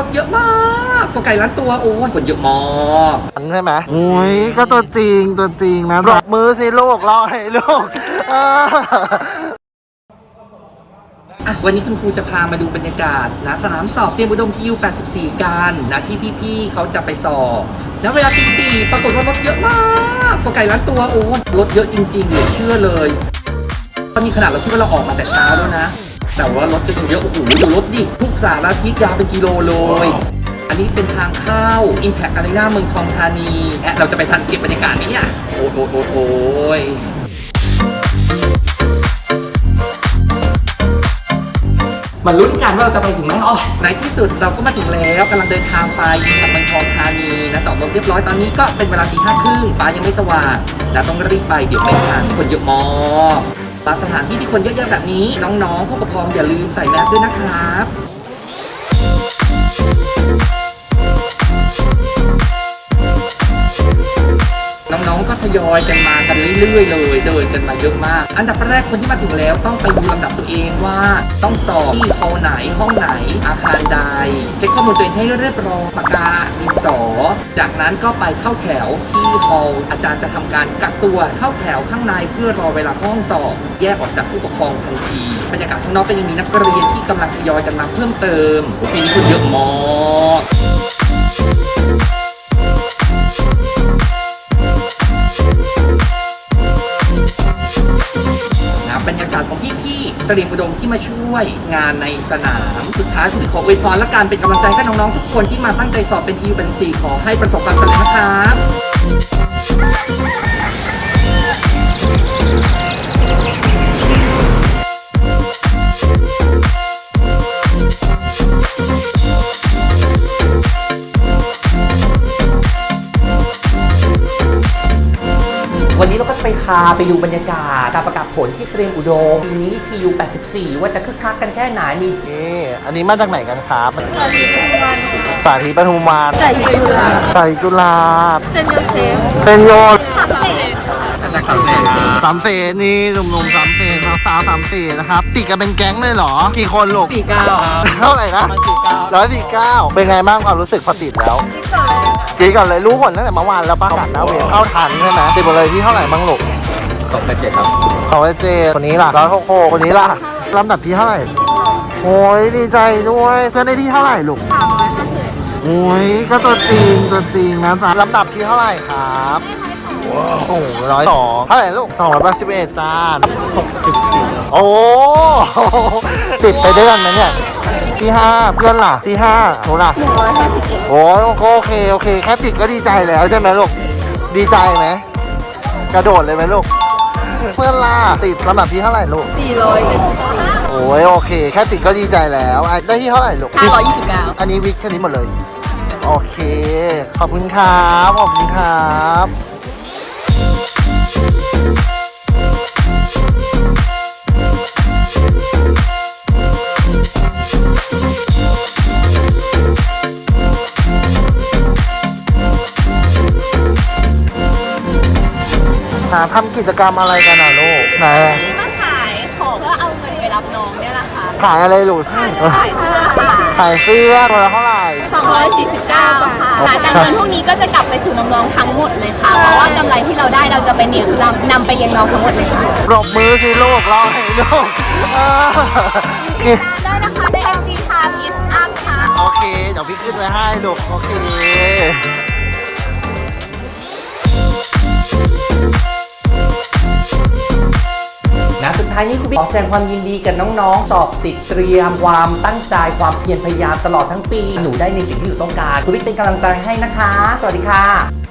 รถเยอะมากตัวไก่ล้านตัว โอ้ยคนเยอะมากใช่ไหมโอ้ยก็ตัวจริงตัวจริงนะปรบมือสิลูกรอให้ลูกเอออะวันนี้คุณครูจะพามาดูบรรยากาศนะสนามสอบเตรียมอุดมที่ยู84 กันนะที่พี่ๆเขาจะไปสอบนะเวลาตีสี่ปรากฏว่ารถเยอะมากตัวไก่ล้านตัวโอ้ยรถเยอะจริงๆเหลือเชื่อเลยตอนนี้ขนาดเราคิดว่าเราออกมาแต่เช้าแล้วนะ แต่ว่ารถก็ยังเยอะโอ้โหดูรถดิทุกสารทิศยาวเป็นกิโลเลย อันนี้เป็นทางเข้า Impact Arena เมืองทองธานีแอะเราจะไปทันเก็บบรรยากาศไหมเนี่ย โอ้ยโอ้ยโอ้ยโอ้ยมาลุ้นกันว่าเราจะไปถึงไหมอ๋อในที่สุดเราก็มาถึงแล้วกำลังเดินทางไปกับเมืองทองธานีนะจอดรถเรียบร้อยตอนนี้ก็เป็นเวลาตีห้าครึ่งฟ้ายังไม่สว่างนะต้องรีบไปเดี๋ยวไม่ทันคนเยอะมากตาม สถานที่ที่คนเยอะๆแบบนี้ น้องๆผู้ปกครองอย่าลืมใส่แมสด้วยนะครับ น้องก็ทยอยกันมากันเรื่อยๆเลยเดินกันมาเยอะมาก อันดับแรกคนที่มาถึงแล้วต้องไปดูลำดับตัวเองว่าต้องสอบที่ฮอลไหนห้องไหนอาคารใด เช็คข้อมูลตัวเองให้เรียบร้อยปากกาดินสอ จากนั้นก็ไปเข้าแถวที่ฮอลอาจารย์จะทำการกักตัวเข้าแถวข้างในเพื่อรอเวลาห้องสอบ แยกออกจากผู้ปกครองทันทีบรรยากาศข้างนอกก็ยังมีนักเรียนที่กำลังทยอยกันมาเพิ่มเติมโอ้ปีนี้คนเยอะมาก นะบรรยากาศของพี่ๆเตรียมอุดมที่มาช่วยงานในสนาม สุดท้ายผมขออวยพรและการเป็นกำลังใจให้น้องๆทุกคนที่มาตั้งใจสอบเป็นทีวเป็นสีขอให้ประสบความสำเร็จนะครับ ไปพาไปดูบรรยากาศการประกาศผลที่เตรียมอุดมปีนี้ทียู84 ว่าจะคึกคักกันแค่ไหนมีนี่อันนี้มาจากไหนกันครับ สาธิตปทุมวันใส่ยูราสาธิตจุฬาเซนโยเซฟเป็นโยน จากสามเสนสามเสนนี่หนุ่มๆสามเสนสาวๆสามเสนนะครับติดกันเป็นแก๊งเลยเหรอ กี่คนลูกสี่เก้าเท่าไหร่นะร้อยสี่เก้าเป็นไงบ้างความรู้สึกพอติดแล้วจีดก่อนเลยรู้ผลตั้งแต่เมื่อวานแล้วป้ากัดนะเวรเข้าทันใช่ไหมติดหมดเลยที่เท่าไหร่บ้างลูกสองพันเจ็ดครับของไอเจคนนี้ล่ะร้อยหกหกคนนี้ล่ะลำดับที่เท่าไหร่โอ้ยดีใจด้วยเพื่อนได้ที่เท่าไหร่ลูกสามร้อยห้าสิบโอ้ยก็ตัวจริงตัวจริงนะจ๊ะลำดับที่เท่าไหร่ครับ โอ้ร้อยสองเท่าไหร่ลูกสองร้อยแปดสิบเอ็ดจานโอ้สิบไปด้วยกันไหมเนี่ยที่ห้าเพื่อนล่ะที่ห้าหนูล่ะหนึ่งร้อยห้าสิบเอ็ดโอ้ยก็โอเคโอเค แค่ติดก็ดีใจแล้วใช่ไหมลูกดีใจไหมกระโดดเลยไหมลูกเพื่อนล่ะติดลำดับที่เท่าไหร่ลูกสี่ร้อยเจ็ดสิบสี่โอ้ยโอเค แค่ติดก็ดีใจแล้วอะได้ที่เท่าไหร่ลูกห้าร้อยยี่สิบเก้าอันนี้วิกแค่นี้หมดเลย โอเค ขอบคุณครับ ขอบคุณครับ หาทำกิจกรรมอะไรกันอะลูกไหนมาขายของเพื่อเอาเงินไปรับน้องเนี่ยแหละค่ะขายอะไรลูกขายเสื้อขายเสื้อคนละห้อง 249 บาทจากเงินพวกนี้ก็จะกลับไปสู่น้องๆทั้งหมดเลยค่ะ เพราะว่ากำไรที่เราได้เราจะไปเนี่ยนำนำไปเลี้ยงน้องทั้งหมดเลยค่ะปรบมือที่โลกเราให้โลกได้นะคะได้ MG Time is up ค่ะ โอเค เดี๋ยวพี่ขึ้นไปให้ลูก โอเค ท้ายนี้คุณบิ๊กขอแสดงความยินดีกับน้องๆ สอบติดเตรียมความตั้งใจความเพียรพยายามตลอดทั้งปี หนูได้ในสิ่งที่หนูต้องการ คุณบิ๊กเป็นกำลังใจให้นะคะ สวัสดีค่ะ